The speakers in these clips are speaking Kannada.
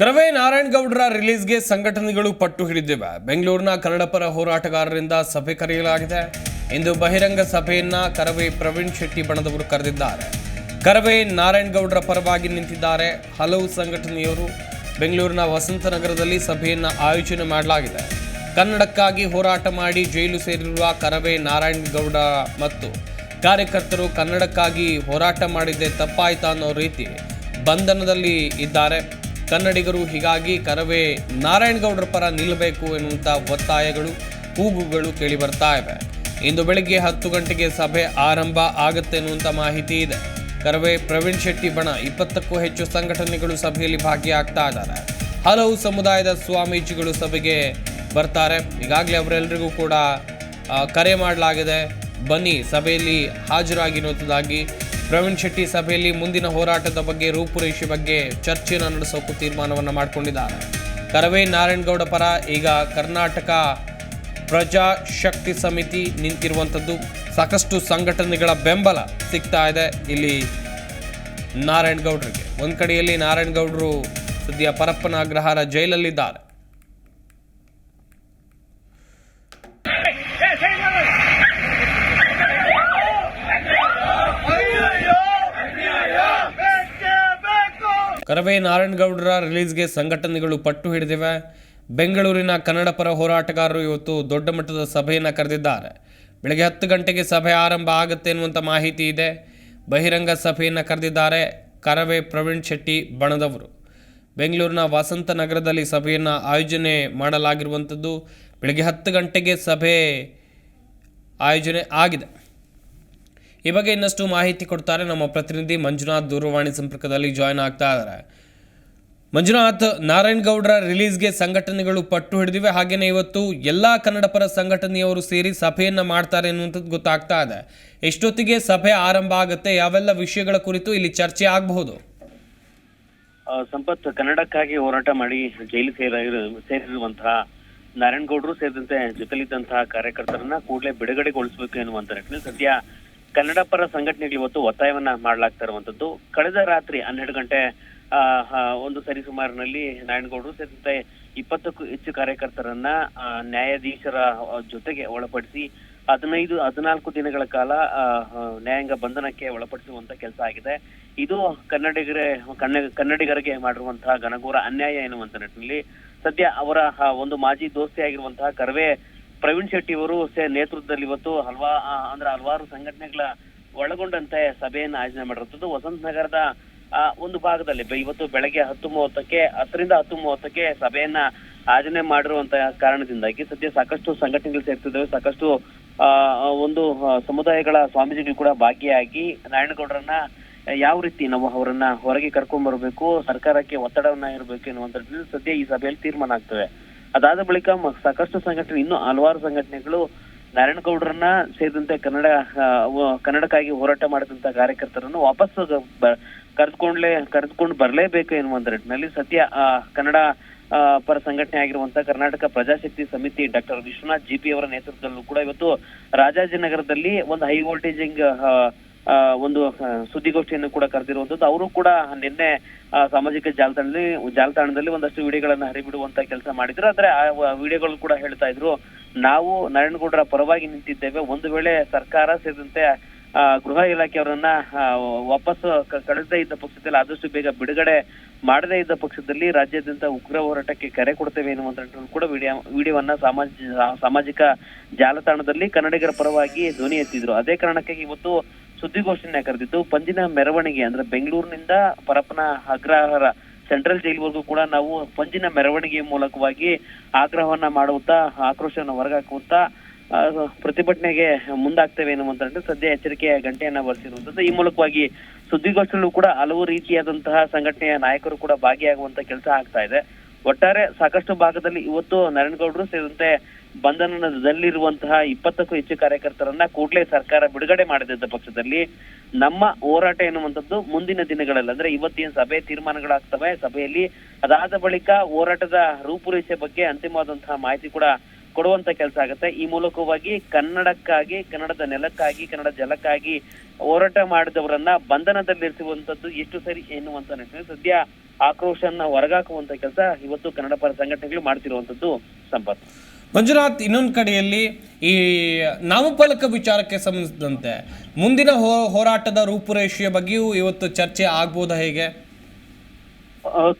ಕರವೇ ನಾರಾಯಣಗೌಡರ ರಿಲೀಸ್ಗೆ ಸಂಘಟನೆಗಳು ಪಟ್ಟು ಹಿಡಿದಿವೆ. ಬೆಂಗಳೂರಿನ ಕನ್ನಡ ಪರ ಹೋರಾಟಗಾರರಿಂದ ಸಭೆ ಕರೆಯಲಾಗಿದೆ. ಇಂದು ಬಹಿರಂಗ ಸಭೆಯನ್ನ ಕರವೇ ಪ್ರವೀಣ್ ಶೆಟ್ಟಿ ಬಣದವರು ಕರೆದಿದ್ದಾರೆ. ಕರವೇ ನಾರಾಯಣಗೌಡರ ಪರವಾಗಿ ನಿಂತಿದ್ದಾರೆ. ಹಲವು ಸಂಘಟನೆಯವರು ಬೆಂಗಳೂರಿನ ವಸಂತನಗರದಲ್ಲಿ ಸಭೆಯನ್ನ ಆಯೋಜನೆ ಮಾಡಲಾಗಿದೆ. ಕನ್ನಡಕ್ಕಾಗಿ ಹೋರಾಟ ಮಾಡಿ ಜೈಲು ಸೇರಿರುವ ಕರವೇ ನಾರಾಯಣಗೌಡ ಮತ್ತು ಕಾರ್ಯಕರ್ತರು ಕನ್ನಡಕ್ಕಾಗಿ ಹೋರಾಟ ಮಾಡಿದ್ದೆ ತಪ್ಪಾಯ್ತಾ ಅನ್ನೋ ರೀತಿ ಬಂಧನದಲ್ಲಿ ಇದ್ದಾರೆ. ಕನ್ನಡಿಗರು ಹೀಗಾಗಿ ಕರವೇ ನಾರಾಯಣಗೌಡರ ಪರ ನಿಲ್ಲಬೇಕು ಎನ್ನುವಂಥ ಒತ್ತಾಯಗಳು, ಕೂಗುಗಳು ಕೇಳಿ ಬರ್ತಾ ಇವೆ. ಇಂದು ಬೆಳಗ್ಗೆ ಹತ್ತು ಗಂಟೆಗೆ ಸಭೆ ಆರಂಭ ಆಗುತ್ತೆ ಎನ್ನುವಂಥ ಮಾಹಿತಿ ಇದೆ. ಕರವೇ ಪ್ರವೀಣ್ ಶೆಟ್ಟಿ ಬಣ ಇಪ್ಪತ್ತಕ್ಕೂ ಹೆಚ್ಚು ಸಂಘಟನೆಗಳು ಸಭೆಯಲ್ಲಿ ಭಾಗಿಯಾಗ್ತಾ ಇದ್ದಾರೆ. ಹಲವು ಸಮುದಾಯದ ಸ್ವಾಮೀಜಿಗಳು ಸಭೆಗೆ ಬರ್ತಾರೆ. ಈಗಾಗಲೇ ಅವರೆಲ್ಲರಿಗೂ ಕೂಡ ಕರೆ ಮಾಡಲಾಗಿದೆ. ಬನ್ನಿ, ಸಭೆಯಲ್ಲಿ ಹಾಜರಾಗಿರುವುದಾಗಿ ಪ್ರವೀಣ್ ಶೆಟ್ಟಿ ಸಭೆಯಲ್ಲಿ ಮುಂದಿನ ಹೋರಾಟದ ಬಗ್ಗೆ ರೂಪುರೇಷೆ ಬಗ್ಗೆ ಚರ್ಚೆಯನ್ನು ನಡೆಸೋಕು ತೀರ್ಮಾನವನ್ನು ಮಾಡಿಕೊಂಡಿದ್ದಾರೆ. ಕರವೇ ನಾರಾಯಣಗೌಡ ಪರ ಈಗ ಕರ್ನಾಟಕ ಪ್ರಜಾಶಕ್ತಿ ಸಮಿತಿ ನಿಂತಿರುವಂಥದ್ದು ಸಾಕಷ್ಟು ಸಂಘಟನೆಗಳ ಬೆಂಬಲ ಸಿಗ್ತಾ ಇದೆ ಇಲ್ಲಿ ನಾರಾಯಣಗೌಡರಿಗೆ. ಒಂದು ಕಡೆಯಲ್ಲಿ ನಾರಾಯಣಗೌಡರು ಸದ್ಯ ಪರಪ್ಪನ ಅಗ್ರಹಾರ ಜೈಲಲ್ಲಿದ್ದಾರೆ. ಕರವೇ ನಾರಾಯಣಗೌಡರ ರಿಲೀಸ್ಗೆ ಸಂಘಟನೆಗಳು ಪಟ್ಟು ಹಿಡಿದಿವೆ. ಬೆಂಗಳೂರಿನ ಕನ್ನಡ ಪರ ಹೋರಾಟಗಾರರು ಇವತ್ತು ದೊಡ್ಡ ಮಟ್ಟದ ಸಭೆಯನ್ನು ಕರೆದಿದ್ದಾರೆ. ಬೆಳಗ್ಗೆ ಹತ್ತು ಗಂಟೆಗೆ ಸಭೆ ಆರಂಭ ಆಗುತ್ತೆ ಎನ್ನುವಂಥ ಮಾಹಿತಿ ಇದೆ. ಬಹಿರಂಗ ಸಭೆಯನ್ನು ಕರೆದಿದ್ದಾರೆ ಕರವೇ ಪ್ರವೀಣ್ ಶೆಟ್ಟಿ ಬಣದವರು. ಬೆಂಗಳೂರಿನ ವಸಂತ ನಗರದಲ್ಲಿ ಸಭೆಯನ್ನು ಆಯೋಜನೆ ಮಾಡಲಾಗಿರುವಂಥದ್ದು ಬೆಳಗ್ಗೆ ಹತ್ತು ಗಂಟೆಗೆ ಸಭೆ ಆಯೋಜನೆ ಆಗಿದೆ. ಈ ಬಗ್ಗೆ ಇನ್ನಷ್ಟು ಮಾಹಿತಿ ಕೊಡ್ತಾರೆ ನಮ್ಮ ಪ್ರತಿನಿಧಿ ಮಂಜುನಾಥ್ ದೂರವಾಣಿ ಸಂಪರ್ಕದಲ್ಲಿ ಜಾಯ್ನ್ ಆಗ್ತಾ ಇದ್ದಾರೆ ಮಂಜುನಾಥ್ ನಾರಾಯಣಗೌಡರ ರಿಲೀಸ್ಗೆ ಸಂಘಟನೆಗಳು ಪಟ್ಟು ಹಿಡಿದಿವೆ. ಹಾಗೆಯೇ ಇವತ್ತು ಎಲ್ಲ ಕನ್ನಡ ಪರ ಸಂಘಟನೆಯವರು ಸೇರಿ ಸಭೆಯನ್ನು ಮಾಡ್ತಾರೆ ಅನ್ನುವಂಥದ್ದು ಗೊತ್ತಾಗ್ತಾ ಇದೆ. ಎಷ್ಟೊತ್ತಿಗೆ ಸಭೆ ಆರಂಭ ಆಗುತ್ತೆ? ಯಾವೆಲ್ಲ ವಿಷಯಗಳ ಕುರಿತು ಇಲ್ಲಿ ಚರ್ಚೆ ಆಗಬಹುದು? ಸಂಪತ್, ಕನ್ನಡಕ್ಕಾಗಿ ಹೋರಾಟ ಮಾಡಿ ಜೈಲು ಸೇರ ಸೇರಿರುವಂತಹ ನಾರಾಯಣಗೌಡರು ಸೇರಿದಂತೆ ಜೊತೆಲಿದ್ದಂತಹ ಕಾರ್ಯಕರ್ತರನ್ನ ಕೂಡಲೇ ಬಿಡುಗಡೆಗೊಳಿಸಬೇಕು ಎನ್ನುವಂತ ನಿಟ್ಟಿನಲ್ಲಿ ಸದ್ಯ ಕನ್ನಡ ಪರ ಸಂಘಟನೆಗಳು ಇವತ್ತು ಒತ್ತಾಯವನ್ನ ಮಾಡಲಾಗ್ತಾ ಇರುವಂತದ್ದು. ಕಳೆದ ರಾತ್ರಿ ಹನ್ನೆರಡು ಗಂಟೆ ಒಂದು ಸರಿ ಸುಮಾರಿನಲ್ಲಿ ನಾರಾಯಣಗೌಡರು ಸೇರಿದಂತೆ ಇಪ್ಪತ್ತಕ್ಕೂ ಹೆಚ್ಚು ಕಾರ್ಯಕರ್ತರನ್ನ ನ್ಯಾಯಾಧೀಶರ ಜೊತೆಗೆ ಒಳಪಡಿಸಿ ಹದಿನೈದು, ಹದಿನಾಲ್ಕು ದಿನಗಳ ಕಾಲ ನ್ಯಾಯಾಂಗ ಬಂಧನಕ್ಕೆ ಒಳಪಡಿಸುವಂತ ಕೆಲಸ ಆಗಿದೆ. ಇದು ಕನ್ನಡಿಗರ, ಕನ್ನ, ಕನ್ನಡಿಗರಿಗೆ ಮಾಡಿರುವಂತಹ ಘನಘೋರ ಅನ್ಯಾಯ ಎನ್ನುವಂತ ನಿಟ್ಟಿನಲ್ಲಿ ಸದ್ಯ ಅವರ ಒಂದು ಮಾಜಿ ದೋಸ್ತಿ ಆಗಿರುವಂತಹ ಕರ್ವೆ ಪ್ರವೀಣ್ ಶೆಟ್ಟಿ ಅವರು ನೇತೃತ್ವದಲ್ಲಿ ಇವತ್ತು ಹಲ್ವಾ ಅಂದ್ರೆ ಹಲವಾರು ಸಂಘಟನೆಗಳ ಒಳಗೊಂಡಂತೆ ಸಭೆಯನ್ನು ಆಯೋಜನೆ ಮಾಡಿರುವಂತದ್ದು ವಸಂತ ನಗರದ ಒಂದು ಭಾಗದಲ್ಲಿ ಇವತ್ತು ಬೆಳಗ್ಗೆ ಹತ್ತು ಮೂವತ್ತಕ್ಕೆ, ಹತ್ತರಿಂದ ಹತ್ತು ಮೂವತ್ತಕ್ಕೆ ಸಭೆಯನ್ನ ಆಯೋಜನೆ ಮಾಡಿರುವಂತಹ ಕಾರಣದಿಂದಾಗಿ ಸದ್ಯ ಸಾಕಷ್ಟು ಸಂಘಟನೆಗಳು ಸೇರ್ತಿದ್ದಾವೆ. ಸಾಕಷ್ಟು ಒಂದು ಸಮುದಾಯಗಳ ಸ್ವಾಮೀಜಿಗಳು ಕೂಡ ಭಾಗಿಯಾಗಿ ನಾರಾಯಣಗೌಡರನ್ನ ಯಾವ ರೀತಿ ನಾವು ಅವರನ್ನ ಹೊರಗೆ ಕರ್ಕೊಂಡ್ ಬರಬೇಕು, ಸರ್ಕಾರಕ್ಕೆ ಒತ್ತಡವನ್ನ ಇರಬೇಕು ಎನ್ನುವಂತ ಸದ್ಯ ಈ ಸಭೆಯಲ್ಲಿ ತೀರ್ಮಾನ ಆಗ್ತವೆ. ಅದಾದ ಬಳಿಕ ಸಾಕಷ್ಟು ಸಂಘಟನೆ ಇನ್ನೂ ಹಲವಾರು ಸಂಘಟನೆಗಳು ನಾರಾಯಣಗೌಡರನ್ನ ಸೇರಿದಂತೆ ಕನ್ನಡ ಕನ್ನಡಕ್ಕಾಗಿ ಹೋರಾಟ ಮಾಡಿದಂತ ಕಾರ್ಯಕರ್ತರನ್ನು ವಾಪಸ್ ಕರೆದುಕೊಂಡ್ಲೇ, ಕರೆದುಕೊಂಡು ಬರಲೇಬೇಕು ಎನ್ನುವ ನಿಟ್ಟಿನಲ್ಲಿ ಸದ್ಯ ಕನ್ನಡ ಪರ ಸಂಘಟನೆ ಆಗಿರುವಂತಹ ಕರ್ನಾಟಕ ಪ್ರಜಾಶಕ್ತಿ ಸಮಿತಿ ಡಾಕ್ಟರ್ ವಿಶ್ವನಾಥ್ ಜಿಪಿ ಅವರ ನೇತೃತ್ವದಲ್ಲೂ ಕೂಡ ಇವತ್ತು ರಾಜಾಜಿನಗರದಲ್ಲಿ ಒಂದು ಹೈ ವೋಲ್ಟೇಜಿಂಗ್ ಒಂದು ಸುದ್ದಿಗೋಷ್ಠಿಯನ್ನು ಕೂಡ ಕರೆದಿರುವಂತದ್ದು ಅವರು ಕೂಡ ನಿನ್ನೆ ಸಾಮಾಜಿಕ ಜಾಲತಾಣದಲ್ಲಿ ಜಾಲತಾಣದಲ್ಲಿ ಒಂದಷ್ಟು ವಿಡಿಯೋಗಳನ್ನ ಹರಿಬಿಡುವಂತ ಕೆಲಸ ಮಾಡಿದ್ರು. ಆದ್ರೆ ಆ, ವಿಡಿಯೋಗಳು ಕೂಡ ಹೇಳ್ತಾ ಇದ್ರು, ನಾವು ನಾರಾಯಣಗೌಡರ ಪರವಾಗಿ ನಿಂತಿದ್ದೇವೆ. ಒಂದು ವೇಳೆ ಸರ್ಕಾರ ಸೇರಿದಂತೆ ಗೃಹ ಇಲಾಖೆಯವರನ್ನ ವಾಪಸ್ ಕಳಿಸದೇ ಇದ್ದ ಪಕ್ಷದಲ್ಲಿ ಆದಷ್ಟು ಬೇಗ ಬಿಡುಗಡೆ ಮಾಡದೇ ಇದ್ದ ಪಕ್ಷದಲ್ಲಿ ರಾಜ್ಯಾದ್ಯಂತ ಉಗ್ರ ಹೋರಾಟಕ್ಕೆ ಕರೆ ಕೊಡ್ತೇವೆ ಎನ್ನುವಂತ ಕೂಡ ವಿಡಿಯೋ ವಿಡಿಯೋವನ್ನ ಸಾಮಾಜಿಕ ಸಾಮಾಜಿಕ ಜಾಲತಾಣದಲ್ಲಿ ಕನ್ನಡಿಗರ ಪರವಾಗಿ ಧ್ವನಿ ಎತ್ತಿದ್ರು. ಅದೇ ಕಾರಣಕ್ಕಾಗಿ ಇವತ್ತು ಸುದ್ದಿಗೋಷ್ಠಿಯನ್ನ ಕರೆದಿದ್ದು ಪಂಜಿನ ಮೆರವಣಿಗೆ ಅಂದ್ರೆ ಬೆಂಗಳೂರಿನಿಂದ ಪರಪ್ಪನ ಅಗ್ರಹಾರ ಸೆಂಟ್ರಲ್ ಜೈಲ್ವರೆಗೂ ಕೂಡ ನಾವು ಪಂಜಿನ ಮೆರವಣಿಗೆ ಮೂಲಕವಾಗಿ ಆಗ್ರಹವನ್ನ ಮಾಡುತ್ತಾ ಆಕ್ರೋಶವನ್ನು ಹೊರಗಾಕುತ್ತಾ ಆ, ಪ್ರತಿಭಟನೆಗೆ ಮುಂದಾಗ್ತೇವೆ ಎನ್ನುವಂತ ಸದ್ಯ ಎಚ್ಚರಿಕೆಯ ಗಂಟೆಯನ್ನ ಬರೆಸಿರುವಂತದ್ದು ಈ ಮೂಲಕವಾಗಿ ಸುದ್ದಿಗೋಷ್ಠಿಯಲ್ಲೂ ಕೂಡ ಹಲವು ರೀತಿಯಾದಂತಹ ಸಂಘಟನೆಯ ನಾಯಕರು ಕೂಡ ಭಾಗಿಯಾಗುವಂತ ಕೆಲಸ ಆಗ್ತಾ ಇದೆ. ಒಟ್ಟಾರೆ ಸಾಕಷ್ಟು ಭಾಗದಲ್ಲಿ ಇವತ್ತು ನಾರಾಯಣಗೌಡರು ಸೇರಿದಂತೆ ಬಂಧನದಲ್ಲಿರುವಂತಹ ಇಪ್ಪತ್ತಕ್ಕೂ ಹೆಚ್ಚು ಕಾರ್ಯಕರ್ತರನ್ನ ಕೂಡಲೇ ಸರ್ಕಾರ ಬಿಡುಗಡೆ ಮಾಡದಿದ್ದ ಪಕ್ಷದಲ್ಲಿ ನಮ್ಮ ಹೋರಾಟ ಎನ್ನುವಂಥದ್ದು ಮುಂದಿನ ದಿನಗಳಲ್ಲಿ, ಅಂದ್ರೆ ಇವತ್ತಿನ ಸಭೆ ತೀರ್ಮಾನಗಳಾಗ್ತವೆ. ಸಭೆಯಲ್ಲಿ ಅದಾದ ಬಳಿಕ ಹೋರಾಟದ ರೂಪುರೇಷೆ ಬಗ್ಗೆ ಅಂತಿಮವಾದಂತಹ ಮಾಹಿತಿ ಕೂಡ ಕೊಡುವಂತ ಕೆಲಸ ಆಗುತ್ತೆ. ಈ ಮೂಲಕವಾಗಿ ಕನ್ನಡಕ್ಕಾಗಿ, ಕನ್ನಡದ ನೆಲಕ್ಕಾಗಿ, ಕನ್ನಡ ಜಲಕ್ಕಾಗಿ ಹೋರಾಟ ಮಾಡಿದವರನ್ನ ಬಂಧನದಲ್ಲಿರಿಸುವಂತದ್ದು ಎಷ್ಟು ಸರಿ ಎನ್ನುವಂತ ನಿಟ್ಟಿನಲ್ಲಿ ಸದ್ಯ ಆಕ್ರೋಶನ್ನ ಹೊರಗಾಕುವಂತ ಕೆಲಸ ಇವತ್ತು ಕನ್ನಡ ಪರ ಸಂಘಟನೆಗಳು ಮಾಡ್ತಿರುವಂತದ್ದು ಸಂಪತ್ ಮಂಜುನಾಥ್, ಇನ್ನೊಂದು ಕಡೆಯಲ್ಲಿ ಈ ನಾಮಫಲಕ ವಿಚಾರಕ್ಕೆ ಸಂಬಂಧಿಸಿದಂತೆ ಮುಂದಿನ ಹೋರಾಟದ ರೂಪುರೇಷೆಯ ಬಗ್ಗೆಯೂ ಇವತ್ತು ಚರ್ಚೆ ಆಗ್ಬೋದಾ ಹೇಗೆ?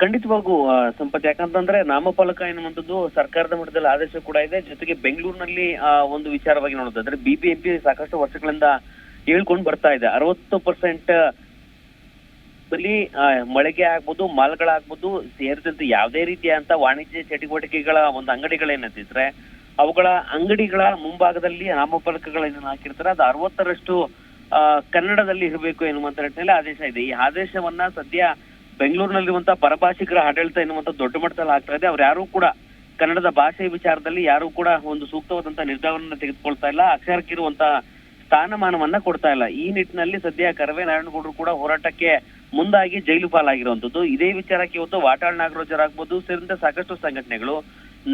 ಖಂಡಿತವಾಗೂ ಸಂಪತ್. ಯಾಕಂತಂದ್ರೆ ನಾಮಫಲಕ ಎನ್ನುವಂಥದ್ದು ಸರ್ಕಾರದ ಮಟ್ಟದಲ್ಲಿ ಆದೇಶ ಕೂಡ ಇದೆ. ಜೊತೆಗೆ ಬೆಂಗಳೂರಿನಲ್ಲಿ ಒಂದು ವಿಚಾರವಾಗಿ ನೋಡೋದಾದ್ರೆ ಬಿಬಿಎಂಪಿ ಸಾಕಷ್ಟು ವರ್ಷಗಳಿಂದ ಹೇಳ್ಕೊಂಡು ಬರ್ತಾ ಇದೆ. ಅರವತ್ತು ಪರ್ಸೆಂಟ್ ಮಳೆಗೆ ಆಗ್ಬೋದು, ಮಾಲ್ಗಳಾಗ್ಬೋದು, ಸೇರಿದಂತೆ ಯಾವುದೇ ರೀತಿಯಂತ ವಾಣಿಜ್ಯ ಚಟುವಟಿಕೆಗಳ ಒಂದು ಅಂಗಡಿಗಳೇನಂತಿದ್ರೆ, ಅವುಗಳ ಅಂಗಡಿಗಳ ಮುಂಭಾಗದಲ್ಲಿ ನಾಮಫಲಕಗಳನ್ನ ಹಾಕಿರ್ತಾರೆ. ಅದು ಅರವತ್ತರಷ್ಟು ಕನ್ನಡದಲ್ಲಿ ಇರಬೇಕು ಎನ್ನುವಂತ ನಿಟ್ಟಿನಲ್ಲಿ ಆದೇಶ ಇದೆ. ಈ ಆದೇಶವನ್ನ ಸದ್ಯ ಬೆಂಗಳೂರಿನಲ್ಲಿರುವಂತಹ ಪರಭಾಷಿಕರ ಆಡಳಿತ ಎನ್ನುವಂತ ದೊಡ್ಡ ಮಟ್ಟದಲ್ಲಿ ಆಗ್ತಾ ಇದೆ. ಅವ್ರು ಯಾರು ಕೂಡ ಕನ್ನಡದ ಭಾಷೆ ವಿಚಾರದಲ್ಲಿ ಯಾರು ಕೂಡ ಒಂದು ಸೂಕ್ತವಾದಂತಹ ನಿರ್ಧಾರವನ್ನ ತೆಗೆದುಕೊಳ್ತಾ ಇಲ್ಲ. ಅಕ್ಷರಕ್ಕಿರುವಂತಹ ಸ್ಥಾನಮಾನವನ್ನ ಕೊಡ್ತಾ ಇಲ್ಲ. ಈ ನಿಟ್ಟಿನಲ್ಲಿ ಸದ್ಯ ಕರವೇ ನಾರಾಯಣಗೌಡರು ಕೂಡ ಹೋರಾಟಕ್ಕೆ ಮುಂದಾಗಿ ಜೈಲು ಪಾಲಾಗಿರುವಂತದ್ದು ಇದೇ ವಿಚಾರಕ್ಕೆ ಇವತ್ತು ವಾಟಾಳ್ ನಾಗರಾಜರಾಗ್ಬೋದು ಸೇರಿದಂತೆ ಸಾಕಷ್ಟು ಸಂಘಟನೆಗಳು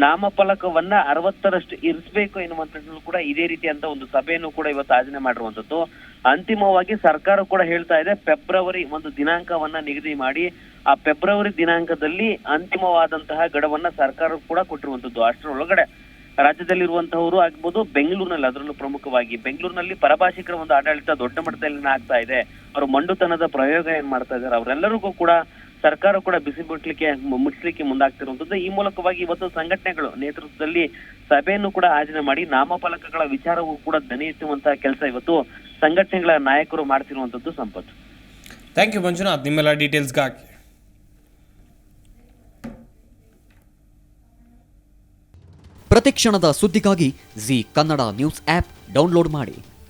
ನಾಮಫಲಕವನ್ನ ಅರವತ್ತರಷ್ಟು ಇರಿಸಬೇಕು ಎನ್ನುವಂತ ಕೂಡ ಇದೇ ರೀತಿಯಂತ ಒಂದು ಸಭೆಯನ್ನು ಕೂಡ ಇವತ್ತು ಆಯೋಜನೆ ಮಾಡಿರುವಂತದ್ದು ಅಂತಿಮವಾಗಿ ಸರ್ಕಾರ ಕೂಡ ಹೇಳ್ತಾ ಇದೆ, ಫೆಬ್ರವರಿ ಒಂದು ದಿನಾಂಕವನ್ನ ನಿಗದಿ ಮಾಡಿ, ಆ ಫೆಬ್ರವರಿ ದಿನಾಂಕದಲ್ಲಿ ಅಂತಿಮವಾದಂತಹ ಗಡವನ್ನ ಸರ್ಕಾರ ಕೂಡ ಕೊಟ್ಟಿರುವಂತದ್ದು ಅಷ್ಟರೊಳಗಡೆ ರಾಜ್ಯದಲ್ಲಿರುವಂತಹವರು ಆಗ್ಬೋದು, ಬೆಂಗಳೂರಿನಲ್ಲಿ ಅದರಲ್ಲೂ ಪ್ರಮುಖವಾಗಿ, ಬೆಂಗಳೂರಿನಲ್ಲಿ ಪರಭಾಷಿಕರ ಒಂದು ಆಡಳಿತ ದೊಡ್ಡ ಮಟ್ಟದಲ್ಲಿ ಆಗ್ತಾ ಇದೆ. ಅವರು ಮಂಡುತನದ ಪ್ರಯೋಗ ಏನ್ ಮಾಡ್ತಾ ಇದ್ದಾರೆ, ಅವರೆಲ್ಲರಿಗೂ ಕೂಡ ಸರ್ಕಾರ ಕೂಡ ಬಿಸಿ ಮುಟ್ಲಿಕ್ಕೆ ಮುಟ್ಲಿಕ್ಕೆ ಮುಂದಾಗ್ತಿರುವಂತದ್ದು ಈ ಮೂಲಕವಾಗಿ ಇವತ್ತು ಸಂಘಟನೆಗಳು ನೇತೃತ್ವದಲ್ಲಿ ಸಭೆಯನ್ನು ಕೂಡ ಆಯೋಜನೆ ಮಾಡಿ ನಾಮಫಲಕಗಳ ವಿಚಾರವೂ ಕೂಡ ದನಿ ಎತ್ತುವಂತಹ ಕೆಲಸ ಇವತ್ತು ಸಂಘಟನೆಗಳ ನಾಯಕರು ಮಾಡ್ತಿರುವಂತದ್ದು ಸಂಪತ್ತು. Thank you Manjunath. ನಿಮ್ಮೆಲ್ಲ ಡೀಟೇಲ್ಸ್ಗಾಗಿ ಪ್ರತಿಕ್ಷಣದ ಸುದ್ದಿಗಾಗಿ Zee Kannada news app download ಮಾಡಿ.